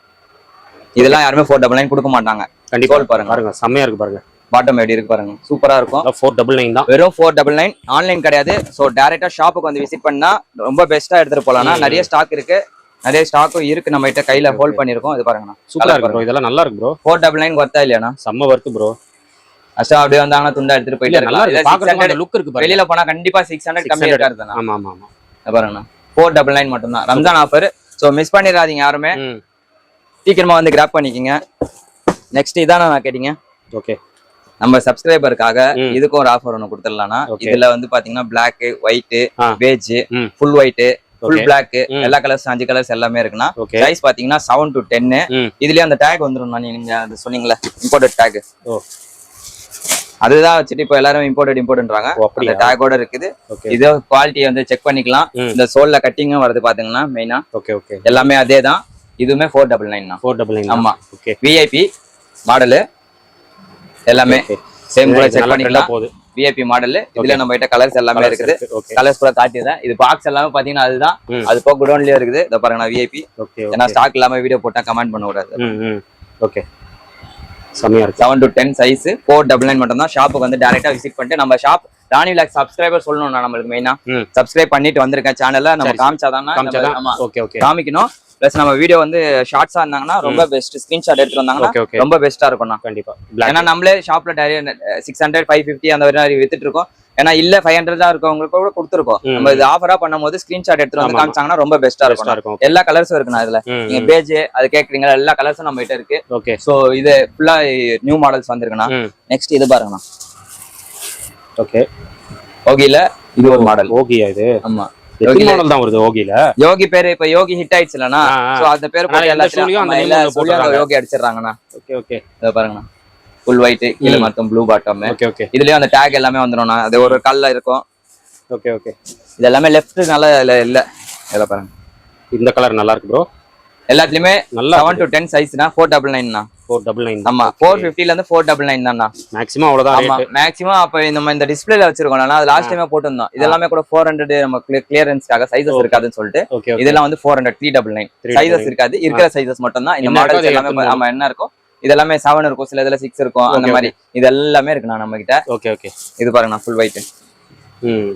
இதெல்லாம் யாருமே ஃபோர் டபுள் நைன் கொடுக்க மாட்டாங்க. கண்டிப்பா. Gold பாருங்க. பாருங்க செம்மையா இருக்கு பாருங்க. பாட்டம் எப்படி இருக்கு பாருங்க. சூப்பரா இருக்கும். ஃபோர் டபுள் நைன் தான். வெறும் ஃபோர் டபுள் நைன் ஆன்லைன் கிடையாது. ஸோ டேரக்டா ஷாப்புக்கு வந்து விசிட் பண்ணா ரொம்ப பெஸ்ட்டா எடுத்துட்டு போலாம்னா. நிறைய ஸ்டாக் இருக்கு. நிறைய ஸ்டாக்கும் இருக்கு. நம்ம கிட்ட கையில ஹோல்ட் பண்ணிருக்கோம் இது பாருங்கண்ணா. சூப்பரா இருக்கு ப்ரோ இதெல்லாம் நல்லா இருக்கு ப்ரோ ஃபோர் டபுள் நைன் ஒர்த்தா இல்லையாண்ணா? செம்ம ஒர்த்து ப்ரோ அஷ்டா அப்படியே வந்தாங்கன்னா துண்டா எடுத்துட்டு போயிட்டு நல்லா இருக்கு. பாக்குறதுக்கு லுக் இருக்கு வெளியில போனா கண்டிப்பா சிக்ஸ் ஹண்ட்ரட் கம்மி 600. இருக்காதுண்ணா. ஆமா ஆமா ஆமா. பாருங்கண்ணா. ஃபோர் டபுள் நைன் மட்டும்தான். ரம்ஜான் ஆஃபர் ஸோ மிஸ் பண்ணிடாதீங்க யாருமே. ம் சீக்கிரமா வந்து கிராப் பண்ணிக்கோங்க நெக்ஸ்ட் இதான நான் கேட்டீங்க ஓகே நம்ம சப்ஸ்கிரைபருக்காக. இதுக்கும் ஒரு ஆஃபர் ஒன்று கொடுத்துடலாம்னா. இதுல வந்து பாத்தீங்கன்னா black white. Page. Full white full. Black. எல்லா கலர்ஸ் அஞ்சு கலர்ஸ் எல்லாமே இருக்குன்னா சைஸ் பாத்தீங்கன்னா செவன் டு டென்னு இதுலயே அந்த டேக் வந்துடும் நீங்க அது சொன்னீங்களே இம்போர்ட்டட் டேக் அதுதான் வச்சுட்டு இப்போ எல்லாரும் இம்போர்ட்டட் இம்போர்ட்ன்றாங்க? அந்த டேக்கோட இருக்குது இது குவாலிட்டியை வந்து செக் பண்ணிக்கலாம். இந்த சோல்ல கட்டிங்கும் வருது பாத்தீங்கன்னா மெயினா ஓகே ஓகே எல்லாமே அதே தான் இதுவுமே ஃபோர் டபுள் நைன் தான். ஃபோர் டபுள் நைன் ஆமா. ஓகே விஐபி மாடலு எல்லாமே சேம் கூட செக் பண்ணிக்கலாம். போகுது. விஐபி மாடல் இதுல. நம்ம கிட்ட கலர்ஸ் எல்லாமே இருக்குது. கலர்ஸ் கூட காட்டியதான் இது பாக்ஸ் எல்லாமே பாத்தீங்கன்னா அதுதான். அது போக குடோன்லயே இருக்குது. இதை பாருங்க நான் விஐபி ஏன்னா ஸ்டாக் இல்லாம வீடியோ போட்டா கமெண்ட் பண்ண கூடாது ஓகே செம்மையா இருக்கு. Seven to ten size four double nine மட்டும் தான் ஷாப்புக்கு வந்து டேரக்டா விசிட் பண்ணிட்டு நம்ம ஷாப் ராணி விலாக் சப்ஸ்கிரைபர் சொல்லணும்னா நம்மளுக்கு மெயினா சப்ஸ்கிரைப் பண்ணிட்டு வந்திருக்கேன் சேனல்ல நம்ம. காமிச்சாதான் காமிச்சாதான். ஆமா. ஓகே ஓகே காமிக்கணும். பிளஸ் நம்ம வீடியோ வந்து ஷார்ட்ஸா இருந்தாங்கன்னா ரொம்ப பெஸ்ட் ஸ்கிரீன்ஷாட் எடுத்துட்டு வந்தாங்கன்னா ஓகே ஓகே ரொம்ப பெஸ்டா இருக்கும்ண்ணா கண்டிப்பா. ஏன்னா நம்மளே ஷாப்ல சிக்ஸ் ஹண்ட்ரட் ஃபைவ் ஃபிஃப்டி அந்த மாதிரி வித்துட்டு இருக்கோம். ஏன்னா இல்ல ஃபைவ் ஹண்ட்ரட் தான் இருக்கவங்களுக்கு கூட கொடுத்துருக்கோம். நம்ம இது ஆஃபரா பண்ணும்போது ஸ்கிரீன்ஷாட் எடுத்துட்டு வந்து. காமிச்சாங்கன்னா ரொம்ப பெஸ்டா பெஸ்டா இருக்கும் எல்லா கலர்ஸும் இருக்குண்ணா இதுல. ம் நீங்க பேஜ் அது கேக்குறீங்க எல்லா கலர்ஸும் நம்ம கிட்ட இருக்கு. ஓகே சோ இது ஃபுல்லா நியூ மாடல்ஸ் வந்திருக்குண்ணா நெக்ஸ்ட் இது பாருங்கண்ணா ஓகே ஓகில இது ஒரு மாடல் ஓகியா இது? ஆமா. யோகில- மாடல் தான் வருது ஓகில யோகி பேரு இப்ப யோகி ஹிட் ஆயிடுச்சு இல்லனா. சோ அந்த பேர் போட்டு எல்லாத்துலயும் எல்லா. யோகி அடிச்சிடுறாங்கண்ணா. ஓகே ஓகே இதை பாருங்கண்ணா. ஃபுல் ஒயிட் கீழே. மொத்தம் ப்ளூ பாட்டம் ஓகே ஓகே இதுலயும் அந்த டேக் எல்லாமே வந்துடும்ண்ணா அது ஒரு கல்ல இருக்கும். ஓகே ஓகே இது எல்லாமே லெஃப்ட் நல்லா இல்ல இல்ல. இதுல பாருங்க. இந்த கலர் நல்லா இருக்கு ப்ரோ எல்லாத்துலயுமே நல்லா செவன் டு டென் சைஸ்னா ஃபோர் டபுள் நைன்ண்ணா ஃபோர் டபுள் நைன் ஆமா ஃபோர் பிப்டில இருந்து ஃபோர் டபுள் நைன் தான்ண்ணா. மேக்ஸிமம் அவ்வளவுதான் ஆமா மேக்ஸிமம் அப்ப நம்ம இந்த டிஸ்பிளேல வச்சிருக்கோம்ல அது லாஸ்ட் டைமே போட்டிருந்தோம். இதெல்லாமே கூட ஃபோர் ஹண்ட்ரட் நம்ம கிளியரன்ஸ்க்காக சைசஸ். இருக்காதுன்னு சொல்லிட்டு. இதெல்லாம் வந்து four hundred three double nine 399. Sizes இருக்காது. இருக்கிற சைசஸ் மட்டும் தான் இந்த மாடல்ஸ் எல்லாமே ஆமா என்ன இருக்கும் இது எல்லாமே செவன் இருக்கும். சில இதுல சிக்ஸ் இருக்கும் அந்த மாதிரி. இது எல்லாமே இருக்குண்ணா நம்ம கிட்ட ஓகே ஓகே இது பாருங்கண்ணா ஃபுல் ஒயிட் ம்.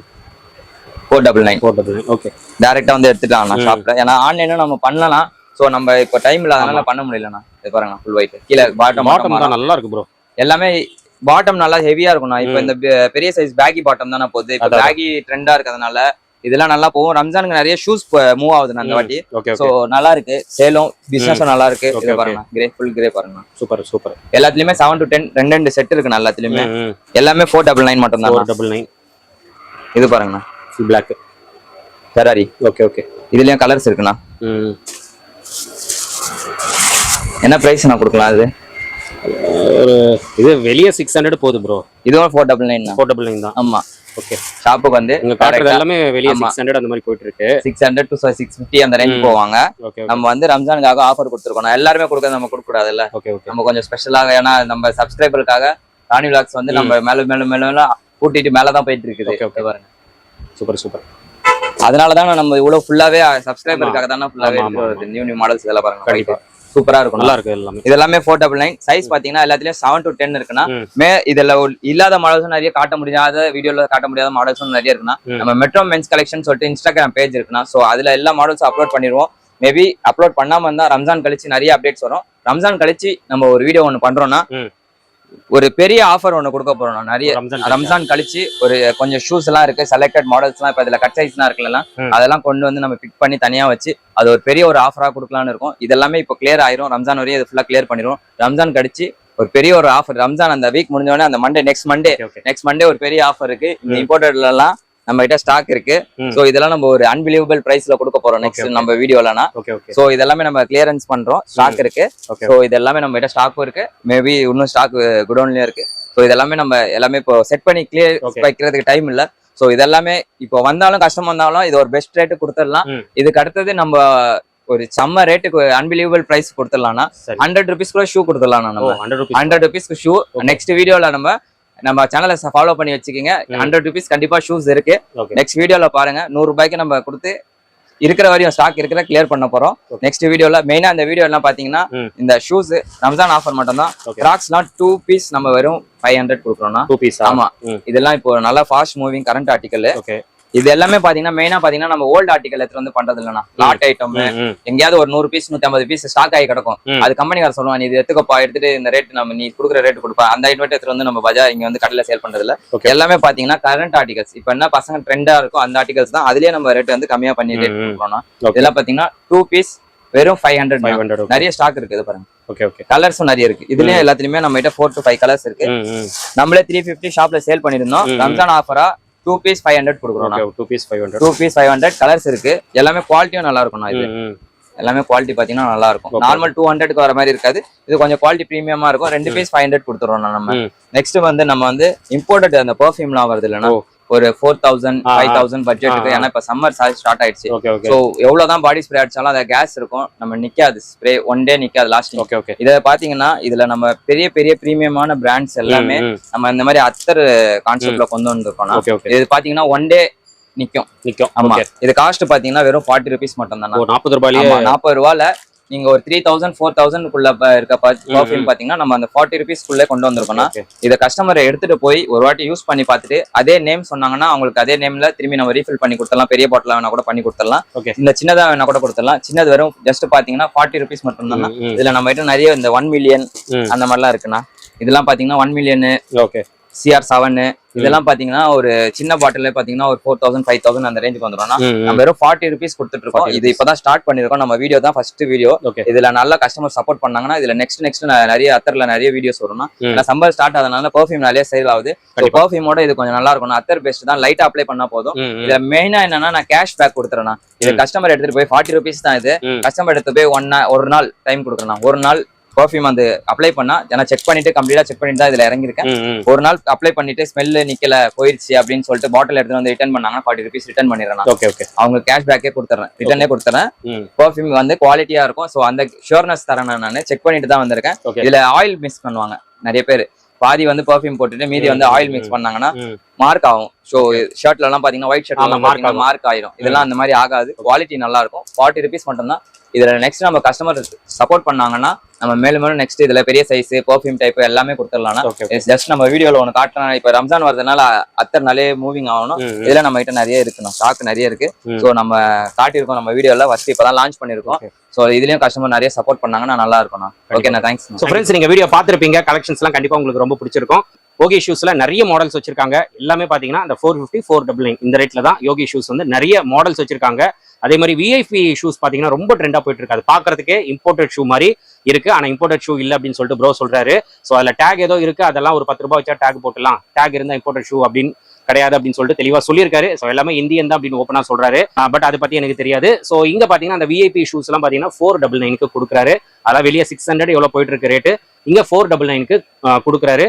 Four double nine four double nine okay டேரக்டா வந்து எடுத்துட்டாங்கண்ணா ம். ஷாப்ல ஏன்னா ஆன்லைனும் நம்ம பண்ணலாம். சோ நம்ம இப்போ டைம் இல்லாதனால பண்ண முடியலண்ணா. இது பாருங்கண்ணா ஃபுல் ஒயிட் கீழே பாட்டம் பாட்டம் தான் நல்லா இருக்கு ப்ரோ எல்லாமே பாட்டம் நல்லா ஹெவியா இருக்கும்ண்ணா. இப்போ. இந்த பெரிய சைஸ் பேகி பாட்டம் தானே போகுது. இப்போ. பேகி ட்ரெண்டா இருக்கிறதுனால இதெல்லாம் நல்லா போகும். ரம்ஜானுக்கு நிறைய ஷூஸ் மூவ் ஆகுதுண்ணா அந்த வாட்டி. சோ நல்லா இருக்கு. சேலும் பிசினஸும் நல்லா இருக்கு. இது. பாருங்க கிரே ஃபுல் கிரே பாருங்க. Super super. எல்லாத்துலயுமே செவன் டு டென் ரெண்டு ரெண்டு செட் இருக்கு எல்லாத்துலயுமே. எல்லாமே ஃபோர் டபுள் நைன் மட்டும் தான் டபுள் நைன் இது பாருங்கண்ணா. பிளாக் ஃபெராரி ஓகே ஓகே இதுலயும் கலர்ஸ் இருக்குண்ணா. என்ன பிரைஸ் நான் கொடுக்கலாம் அது? ஒரு இது வெளியே சிக்ஸ் ஹண்ட்ரட் போகுது ப்ரோ இதுவும் four double nine four double nine தான். ஆமா. ஓகே ஷாப்புக்கு வந்து காட்டுறது எல்லாமே வெளியே. சிக்ஸ் ஹண்ட்ரட் அந்த மாதிரி போயிட்டு இருக்கு six hundred to six fifty அந்த ரேஞ்ச். போவாங்க. ஓகே நம்ம வந்து ரம்ஜானுக்காக ஆஃபர் கொடுத்துருக்கோம். எல்லாருமே கொடுக்கறது நம்ம கொடுக்க கூடாதுல்ல ஓகே ஓகே நம்ம கொஞ்சம் ஸ்பெஷலாக ஏன்னா நம்ம சப்ஸ்கிரைபருக்காக ராணி விளாக்ஸ் வந்து நம்ம மேல மேல மேல கூட்டிட்டு மேல தான் போயிட்டு இருக்குது. இது பாருங்க. சூப்பர் சூப்பர் அதனால தான் நம்ம இவ்வளவு ஃபுல்லாவே சப்ஸ்கிரைபருக்காக தானே ஃபுல்லாவே நியூ நியூ மாடல்ஸ் இதெல்லாம் பாருங்க. கண்டிப்பா. சூப்பரா இருக்கும் நல்லா இருக்கு எல்லாமே இது எல்லாமே ஃபோர் டபுள் நைன் சைஸ் பாத்தீங்கன்னா எல்லாத்துலயும் செவன் டு டென் இருக்குன்னா ம். இதுல இல்லாத மாடல்ஸும் நிறைய காட்ட முடியாத வீடியோல காட்ட முடியாத மாடல்ஸும் நிறைய இருக்குன்னா. நம்ம மெட்ரோ மென்ஸ் கலெக்ஷன் சொல்லிட்டு இன்ஸ்டாகிராம் பேஜ் இருக்குன்னா சோ அதுல எல்லா மாடல்ஸும் அப்லோட் பண்ணிடுவோம் மேபி அப்லோட் பண்ணாம இருந்தா ரம்ஜான் கழிச்சு நிறைய அப்டேட்ஸ் வரும் ரம்ஜான் கழிச்சு நம்ம ஒரு வீடியோ ஒன்னு பண்றோம்னா. ஒரு பெரிய ஆஃபர் ஒன்னு கொடுக்க போறோம் நிறைய ரம்ஜான் ரம்ஜான் கழிச்சு ஒரு கொஞ்சம் ஷூஸ் எல்லாம் இருக்கு செலக்டட் மாடல்ஸ் எல்லாம் இப்ப இதுல கட் சைஸ்லாம் இருக்குல்ல ம். அதெல்லாம் கொண்டு வந்து நம்ம பிக் பண்ணி தனியா வச்சு அது ஒரு பெரிய ஒரு ஆஃபரா கொடுக்கலாம்னு இருக்கும். இதெல்லாமே இப்போ கிளியர் ஆயிரும். ரம்ஜான் வரையும் இது ஃபுல்லா கிளியர் பண்ணிரும். ரம்ஜான் கழிச்சு ஒரு பெரிய ஒரு ஆஃபர் ரம்ஜான் அந்த வீக் முடிஞ்ச உடனே அந்த Monday next Monday next Monday ஒரு பெரிய ஆஃபர் இருக்கு. இந்த. இம்போர்ட்டட்ல எல்லாம் நம்ம கிட்ட ஸ்டாக் இருக்கு. சோ இதெல்லாம் நம்ம ஒரு அன்பிலீவபிள் பிரைஸ்ல கொடுக்க போறோம் நெக்ஸ்ட். நம்ம வீடியோலனா. சோ இதெல்லாமே நம்ம கிளியரன்ஸ் பண்றோம். ஸ்டாக் இருக்கு. சோ இது எல்லாமே நம்ம கிட்ட ஸ்டாக்கும் இருக்கு. மேபி இன்னும் ஸ்டாக் குடோன்லயும் இருக்கு. சோ இதெல்லாமே நம்ம எல்லாமே இப்போ செட் பண்ணி கிளியர். வைக்கிறதுக்கு டைம் இல்ல. சோ இதெல்லாமே இப்போ வந்தாலும் கஷ்டம் வந்தாலும் இது ஒரு பெஸ்ட் ரேட்டு கொடுத்துடலாம். இதுக்கு அடுத்தது நம்ம ஒரு செம்ம ரேட்டுக்கு அன்பிலீவபிள் பிரைஸ் கொடுத்துடலாம்னா ஹண்ட்ரட் ருபீஸ் கூட ஷூ கொடுத்துடலாம் நம்ம. ஹண்ட்ரட் ருபீஸ் ஹண்ட்ரட் ருபீஸ்க்கு ஷூ. நெக்ஸ்ட் வீடியோல நம்ம நம்ம சேனலை ஃபாலோ பண்ணி வச்சுக்கோங்க. ஹண்ட்ரட் ருபீஸ் கண்டிப்பா ஷூஸ் இருக்கு. நெக்ஸ்ட் வீடியோல பாருங்க. நூறு ரூபாய்க்கு நம்ம கொடுத்து இருக்கிற வரையும் ஸ்டாக் இருக்கிற கிளியர் பண்ண போறோம். நெக்ஸ்ட் வீடியோல மெயினா இந்த வீடியோ எல்லாம் பாத்தீங்கன்னா. இந்த ஷூஸ் ரம்ஜான் ஆஃபர் மட்டும் தான் Okay. கிராக்ஸ்லாம் டூ பீஸ் நம்ம வெறும் ஃபைவ் ஹண்ட்ரட் கொடுக்குறோம்னா. டூ பீஸ் ஆமா. இதெல்லாம் இப்போ நல்லா ஃபாஸ்ட் மூவிங் கரண்ட் ஆர்டிக்கல் இது எல்லாமே பாத்தீங்கன்னா மெயினா பாத்தீங்கன்னா நம்ம ஓல்டு ஆர்டிகல் எடுத்து வந்து பண்றது இல்லைன்னா லாட் ஐட்டம் எங்கேயாவது ஒரு நூறு பீஸ் நூத்தி ஐம்பது பீஸ் ஸ்டாக் ஆகி கிடக்கும். அது கம்பெனிக்கார சொல்லுவான் நீ இது எடுத்துக்கப்பா எடுத்துட்டு இந்த ரேட் நம்ம நீ கொடுக்குற ரேட் கொடுப்பா. அந்த ஐட்டம் எடுத்து வந்து நம்ம பஜார் இங்க வந்து கடையில சேல் பண்றது இல்ல. எல்லாமே பாத்தீங்கன்னா கரண்ட் ஆர்டிகல்ஸ் இப்ப என்ன பசங்க ட்ரெண்டா இருக்கும் அந்த ஆர்டிகல்ஸ் தான் அதுலயே நம்ம ரேட் வந்து கம்மியா பண்ணி ரேட் ம், ம். கொடுக்குறோம்னா. ஓகே இதெல்லாம் பாத்தீங்கன்னா டூ பீஸ் வெறும் ஃபைவ் ஹண்ட்ரட் நிறைய ஸ்டாக் இருக்குது பாருங்க. ஓகே ஓகே கலர்ஸும் நிறைய இருக்கு. இதுலயும் எல்லாத்துலயுமே நம்ம கிட்ட ஃபோர் டு ஃபைவ் கலர்ஸ் இருக்கு. நம்மளே த்ரீ ஃபிஃப்டி ஷாப்ல சேல் பண்ணிருந்தோம். ரம்ஜான் ஆஃபரா டூ பீஸ் ஃபைவ் ஹண்ட்ரட் கொடுக்குறோம் two piece five hundred two piece five hundred colours இருக்கு. எல்லாமே குவாலிட்டியும் நல்லா இருக்கும் இது. எல்லாமே குவாலிட்டி பாத்தீங்கன்னா நல்லா இருக்கும். நார்மல் டூ ஹண்ட்ரட்க்கு வர மாதிரி இருக்காது. இது கொஞ்சம் குவாலிட்டி ப்ரீமியமா இருக்கும். ரெண்டு பீஸ் ஃபைவ் ஹண்ட்ரட் கொடுத்துருவோம் நம்ம. நெக்ஸ்ட் வந்து நம்ம வந்து இம்போர்ட்டட் அந்த பெர்ஃபியூம்லாம் வருது இல்லைன்னா. ஒரு ஃபோர் தௌசண்ட் ஃபைவ் தௌசண்ட் பட்ஜெட்டுக்கு ஆ, ஆ. ஏன்னா இப்ப சம்மர் ஸ்டார்ட் ஆயிடுச்சு. ஸோ எவ்வளவுதான் பாடி ஸ்ப்ரே அடிச்சாலும் அந்த கேஸ் இருக்கும். நம்ம நிக்காது. ஸ்ப்ரே ஒன் டே நிக்காது லாஸ்டிங் ஓகே ஓகே இத பாத்தீங்கன்னா இதுல நம்ம பெரிய பெரிய பிரீமியமான பிராண்ட்ஸ் எல்லாமே நம்ம இந்த மாதிரி அத்தர் கான்செப்ட்ல கொண்டு ஓகே இது பாத்தீங்கன்னா ஒன் டே நிக்கும். நிக்கும். ஆமா. இது காஸ்ட் பாத்தீங்கன்னா வெறும் ஃபார்ட்டி ருபீஸ் மட்டும் தானே நாற்பது ஆமா நாற்பது ரூபால நீங்க ஒரு த்ரீ தௌசண்ட் ஃபோர் தௌசண்ட்குள்ள இருக்க பர்ஃபியூம் பாத்தீங்கன்னா நம்ம அந்த ஃபார்ட்டி ருபீஸ்க்குள்ளே கொண்டு வந்திருக்கோம்னா இதை கஸ்டமரை எடுத்துட்டு போய் ஒரு வாட்டி யூஸ் பண்ணி பார்த்துட்டு அதே நேம் சொன்னாங்கன்னா அவங்களுக்கு அதே நேம்ல திரும்பி நம்ம ரீஃபில் பண்ணி கொடுத்துடலாம். பெரிய பாட்டில் வேணா கூட பண்ணி கொடுத்துடலாம். இந்த சின்னதா வேணா கூட கொடுத்துடலாம். சின்னது வெறும் ஜஸ்ட் பாத்தீங்கன்னா ஃபார்ட்டி ருபீஸ் மட்டும் தான். இதுல நம்ம கிட்ட நிறைய இந்த ஒன் மில்லியன். அந்த மாதிரிலாம் இருக்குண்ணா. இதெல்லாம் பாத்தீங்கன்னா one million okay CR seven இதெல்லாம் பாத்தீங்கன்னா ஒரு சின்ன பாட்டில் பாத்தீங்கன்னா ஒரு ஃபோர் தௌசண்ட் ஃபைவ் தௌசண்ட் அந்த ரேஞ்சுக்கு வந்துடும்னா ம், ம். நம்ம வெறும் ஃபார்ட்டி ருபீஸ் கொடுத்துட்டு இருக்கோம். 40 இது இப்பதான் ஸ்டார்ட் பண்ணிருக்கோம் நம்ம வீடியோ தான் ஃபர்ஸ்ட் வீடியோ இதுல நல்ல கஸ்டமர் சப்போர்ட் பண்ணாங்கன்னா இதுல நெக்ஸ்ட் நெக்ஸ்ட் நிறைய அத்தர்ல நிறைய வீடியோஸ் வரும்னா சம்பர் ஸ்டார்ட் ஆனதுனால பெர்ஃபியூம் நிறைய சேல் ஆகுது. பெர்ஃபியூமோட இது கொஞ்சம் நல்லா இருக்கும் அத்தர் பெஸ்ட் தான் லைட்டா அப்ளை பண்ணா போதும். இதுல மெயினா என்னன்னா நான் கேஷ் பேக் கொடுத்துறேன். இது. கஸ்டமர் எடுத்துட்டு போய் ஃபார்ட்டி ருபீஸ் தான் இது. கஸ்டமர் எடுத்து போய் ஒன் ஒரு நாள் டைம் கொடுக்குறேன். ஒரு நாள் பர்ஃபியூம் வந்து அப்ளை பண்ணா நான் செக் பண்ணிட்டு கம்ப்ளீட்டா செக் பண்ணிட்டு தான் இதுல ம். ஒரு நாள் அப்ளை பண்ணிட்டு ஸ்மெல் நிக்கல போயிருச்சு அப்படின்னு சொல்லிட்டு பாட்டில் எடுத்து வந்து ரிட்டர்ன் பண்ணாங்கன்னா ஃபார்ட்டி ருபீஸ் ரிட்டர்ன் பண்ணிடுறேன். ஓகே ஓகே அவங்க கேஷ் பேக்கே கொடுத்துறேன் ரிட்டர்னே கொடுத்துறேன். பர்ஃபியூம் வந்து குவாலிட்டியா இருக்கும். ஸோ அந்த ஷுவர்னஸ் தரேன் நான் செக் பண்ணிட்டு தான் வந்திருக்கேன். இதுல ஆயில் மிக்ஸ் பண்ணுவாங்க நிறைய பேர். பாதி வந்து பர்ஃபியூம் போட்டுட்டு மீதி வந்து ஆயில் மிக்ஸ் பண்ணாங்கன்னா. மார்க் ஆகும். ஸோ ஷர்ட்ல எல்லாம் பாத்தீங்கன்னா ஒயிட் பாத்தீங்கன்னா ஆகும். மார்க் ஆயிரும். இதெல்லாம் அந்த மாதிரி ஆகாது. குவாலிட்டி நல்லா இருக்கும். ஃபார்ட்டி ருபீஸ் மட்டும் தான் இதுல நெக்ஸ்ட் நம்ம கஸ்டமர் சப்போர்ட் பண்ணாங்கன்னா நம்ம மேலும் மேலும் நெக்ஸ்ட் இதுல பெரிய சைஸ் பர்ஃபியூம் டைப் எல்லாமே கொடுத்துடலாம் ஜஸ்ட் நம்ம வீடியோல ஒன்று காட்டுறோம் இப்ப ரம்ஜான் வரதுனால அத்தனை நாளே மூவிங் ஆகணும். இதுல நம்ம கிட்ட நிறைய இருக்கு. ஸ்டாக் நிறைய இருக்கு. ஸோ நம்ம காட்டியிருக்கோம் நம்ம வீடியோல ஃபர்ஸ்ட் இப்பதான் லான்ச் பண்ணிருக்கோம் Okay. ஸோ இதுலயும் கஸ்டமர் நிறைய சப்போர்ட் பண்ணாங்கன்னா நல்லா இருக்கும்ண்ணா. ஓகேண்ணா தேங்க்ஸ் ஸோ ஃப்ரெண்ட்ஸ் நீங்க வீடியோ பார்த்துருப்பீங்க. கலெக்ஷன்ஸ்லாம் கண்டிப்பா உங்களுக்கு ரொம்ப பிடிச்சிருக்கும். யோகி ஷூஸ்ல நிறைய மாடல்ஸ் வச்சிருக்காங்க. எல்லாமே பாத்தீங்கன்னா அந்த four fifty four double nine இந்த ரேட்ல தான் யோகி ஷூஸ் வந்து நிறைய மாடல்ஸ் வச்சிருக்காங்க. அதே மாதிரி விஐபி ஷூஸ் பாத்தீங்கன்னா ரொம்ப ட்ரெண்டாக போயிட்டு இருக்கு. அது பாக்குறதுக்கே இம்போர்ட்டட் ஷூ மாதிரி இருக்கு. ஆனால் இம்போர்ட்டட் ஷூ இல்ல அப்படின்னு சொல்லிட்டு ப்ரோ சொல்றாரு. ஸோ அதில் டேக் ஏதோ இருக்கு. அதெல்லாம் ஒரு பத்து ரூபாய் வச்சா டேக் போட்டுலாம் டேக் இருந்தால் இம்போர்ட்டட் ஷூ அப்படின்னு கிடையாது அப்படின்னு சொல்லிட்டு தெளிவாக சொல்லியிருக்காரு. ஸோ எல்லாமே இந்தியன் தான் அப்படின்னு ஓப்பனாக சொல்றாரு. பட் அதை பத்தி எனக்கு தெரியாது. ஸோ இங்க பாத்தீங்கன்னா அந்த விஐபி ஷூஸ் எல்லாம் பாத்தீங்கன்னா ஃபோர் டபுள் நைனுக்கு கொடுக்குறாரு. அதான் வெளியே சிக்ஸ் ஹண்ட்ரட் எவ்வளோ போயிட்டு இருக்கு ரேட்டு இங்கே ஃபோர் டபுள் நைனுக்கு கொடுக்குறாரு.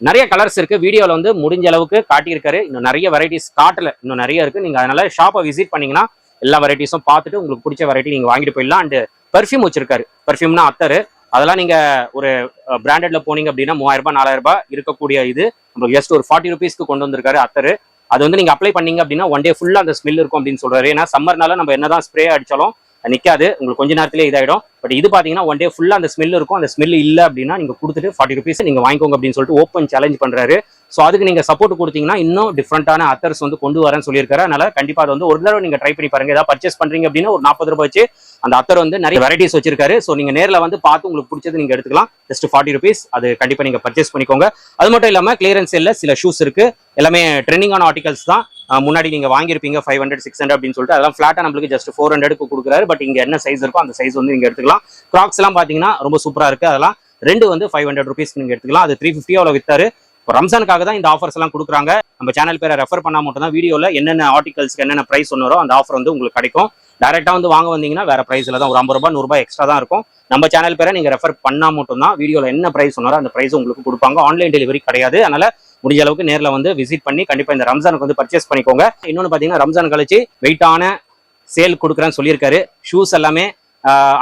நிறைய கலர்ஸ் இருக்கு. வீடியோல வந்து முடிஞ்ச அளவுக்கு காட்டியிருக்காரு. இன்னும் நிறைய வெரைட்டிஸ் காட்டல. இன்னும் நிறைய இருக்கு. நீங்க அதனால ஷாப்பை விசிட் பண்ணீங்கன்னா எல்லா வெரைட்டிஸும் பார்த்துட்டு உங்களுக்கு பிடிச்ச வெரைட்டி நீங்கள் வாங்கிட்டு போயிடலாம். அண்ட் பர்ஃப்யூம் வச்சிருக்காரு. பர்ஃப்யூம்னா அத்தர். அதெல்லாம் நீங்கள் ஒரு பிராண்டட்ல போனீங்க அப்படின்னா மூவாயிரம் ரூபாய் நாலாயிரம் ரூபாய் இருக்கக்கூடிய இது. உங்களுக்கு ஜஸ்ட் ஒரு ஃபார்ட்டி ருபீஸ்க்கு கொண்டு வந்திருக்காரு அத்தர். அது வந்து நீங்கள் அப்ளை பண்ணீங்க அப்படின்னா ஒன் டே ஃபுல்லாக அந்த ஸ்மெல் இருக்கும் அப்படின்னு சொல்றாரு. ஏன்னா சம்மர்னால நம்ம என்னதான் ஸ்ப்ரே அடிச்சாலும் நிற்காது உங்களுக்கு கொஞ்ச நேரத்திலே இதாயிடும். பட் இது பாத்தீங்கன்னா ஒன் டே ஃபுல்லா அந்த ஸ்மெல் இருக்கும். அந்த ஸ்மெல் இல்லை அப்படின்னா நீங்கள் கொடுத்துட்டு ஃபார்ட்டி ருபீஸ் நீங்கள் வாங்கிக்கோங்க அப்படின்னு சொல்லிட்டு ஓப்பன் சேலஞ்ச் பண்ணுறாரு ஸோ அதுக்கு நீங்கள் சப்போர்ட் கொடுத்தீங்கன்னா இன்னும் டிஃப்ரெண்ட்டான அத்தர்ஸ் வந்து கொண்டு வரேன்னு சொல்லியிருக்காரு. அதனால கண்டிப்பாக அது வந்து ஒரு தடவை நீங்கள் ட்ரை பண்ணி பாருங்க. ஏதாவது பர்ச்சேஸ் பண்ணுறீங்க அப்படின்னா ஒரு நாற்பது ரூபாய் வச்சு அந்த அத்தர் வந்து நிறைய வெரைட்டிஸ் வச்சிருக்காரு. ஸோ நீங்கள் நேரில் வந்து பார்த்து உங்களுக்கு பிடிச்சது நீங்கள் எடுத்துக்கலாம். ஜஸ்ட் ஃபார்ட்டி ருபீஸ் அது கண்டிப்பாக நீங்கள் பர்ச்சேஸ் பண்ணிக்கோங்க. அது மட்டும் இல்லாமல் கிளியரன்ஸ் இல்லை சில ஷூஸ் இருக்குது எல்லாமே ட்ரெண்டிங்கான ஆர்டிகல்ஸ் தான். முன்னாடி நீங்கள் வாங்கியிருப்பீங்க ஃபைவ் ஹண்ட்ரட் சிக்ஸ் ஹண்ட்ரட் அப்படின்னு சொல்லிட்டு. அதெல்லாம் ஃப்ளாட்டாக நம்மளுக்கு ஜஸ்ட் ஃபோர் ஹண்ட்ரடுக்கு கொடுக்குறாரு. பட் இங்கே என்ன சைஸ் இருக்கோ அந்த சைஸ் வந்து நீங்கள் எடுத்துக்கலாம். கிராக்ஸ்லாம் பார்த்தீங்கன்னா ரொம்ப சூப்பராக இருக்குது அதெல்லாம் ரெண்டு வந்து ஃபைவ் ஹண்ட்ரட் ருபீஸ் நீங்கள் எடுத்துக்கலாம். அது த்ரீ ஃபிஃப்டி அவ்வளோ வித்தாரு. இப்போ ரம்சானுக்காக தான் இந்த ஆஃபர்ஸ் எல்லாம் கொடுக்குறாங்க. நம்ம சேனல் பேரை ரெஃபர் பண்ணால் மட்டும் தான் வீடியோல என்னென்ன ஆர்டிகல்ஸ்க்கு என்னென்ன பிரைஸ் சொன்னாரோ அந்த ஆஃபர் வந்து உங்களுக்கு கிடைக்கும். டேரெக்டாக வந்து வாங்க வந்தீங்கன்னா வேற பிரைஸ்ல தான் ஒரு ஐம்பது ரூபாய் நூறுபாய் எக்ஸ்ட்ரா தான் இருக்கும். நம்ம சேனல் பேரை நீங்க ரெஃபர் பண்ணா மட்டும் தான் வீடியோல என்ன பிரைஸ் சொன்னாரோ அந்த பிரைஸ் உங்களுக்கு கொடுப்பாங்க. ஆன்லைன் டெலிவரி கிடையாது. அதனால முடிஞ்ச அளவுக்கு நேரில் வந்து விசிட் பண்ணி கண்டிப்பா இந்த ரம்ஜானுக்கு வந்து பர்ச்சேஸ் பண்ணிக்கோங்க. இன்னொன்று பார்த்தீங்கன்னா ரம்ஜான் கழிச்சு வெயிட்டான சேல் கொடுக்குறேன்னு சொல்லியிருக்காரு. ஷூஸ் எல்லாமே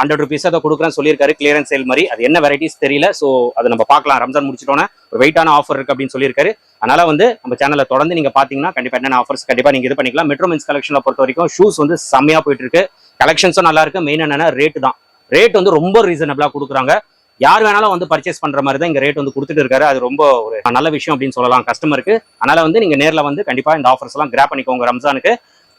ஹண்ட்ரட் ருபீஸ் அதை கொடுக்குறேன்னு சொல்லியிருக்காரு. கிளியரன்ஸ் சேல் மாதிரி. அது என்ன வெரைட்டிஸ் தெரியல. ஸோ அதை நம்ம பார்க்கலாம். ரம்ஜான் முடிச்சிட்டோன்னே ஒரு வெயிட்டான ஆஃபர் இருக்கு அப்படின்னு சொல்லியிருக்காரு. அதனால வந்து நம்ம சேனலை தொடர்ந்து நீங்க பாத்தீங்கன்னா கண்டிப்பா என்னென்ன ஆஃபர்ஸ் கண்டிப்பா நீங்க இது பண்ணிக்கலாம். மெட்ரோ மென்ஸ் கலெக்ஷனை பொறுத்த வரைக்கும் ஷூஸ் வந்து செம்மையா போயிட்டு இருக்கு கலெக்ஷன்ஸும் நல்லா இருக்கு. மெயின் என்னன்னா ரேட் தான். ரேட் வந்து ரொம்ப ரீசனபிளா கொடுக்குறாங்க. யார் வேணாலும் வந்து பர்ச்சேஸ் பண்ற மாதிரி தான் இங்க ரேட் வந்து கொடுத்துட்டு இருக்காரு. அது ரொம்ப ஒரு நல்ல விஷயம் அப்படின்னு சொல்லலாம் கஸ்டமருக்கு அதனால வந்து நீங்க நேர்ல வந்து கண்டிப்பா இந்த ஆஃபர்ஸ் எல்லாம் கிராப் பண்ணிக்கோங்க ரம்ஜானுக்கு.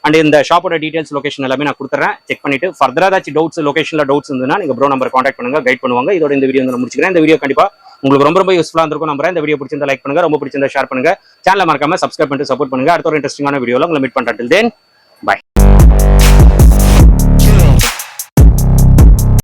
அண்ட் இந்த ஷாப்போட டீடைல்ஸ் லொகேஷன் எல்லாமே நான் கொடுத்துறேன். செக் பண்ணிட்டு ஃபர்தரா ஏதாச்சும் டவுட்ஸ் லொகேஷன்ல டவுட்ஸ் இருந்ததுன்னா நீங்க ப்ரோ நம்பர் காண்டாக்ட் பண்ணுங்க கைட் பண்ணுவாங்க. இதோட இந்த வீடியோ வந்து நான் முடிச்சுக்கிறேன். இந்த வீடியோ கண்டிப்பா உங்களுக்கு ரொம்ப ரொம்ப யூஸ்ஃபுல்லாக இருந்திருக்கும் நம்புறேன். இந்த வீடியோ பிடிச்சிருந்தா லைக் பண்ணுங்க ரொம்ப பிடிச்சிருந்தா ஷேர் பண்ணுங்க. சேனலை மறக்காம சப்ஸ்கிரைப் பண்ணிட்டு சப்போர்ட் பண்ணுங்க. அடுத்த ஒரு இன்ட்ரெஸ்டிங்கான வீடியோவில் உங்களை மீட் பண்ணுறது தென் பை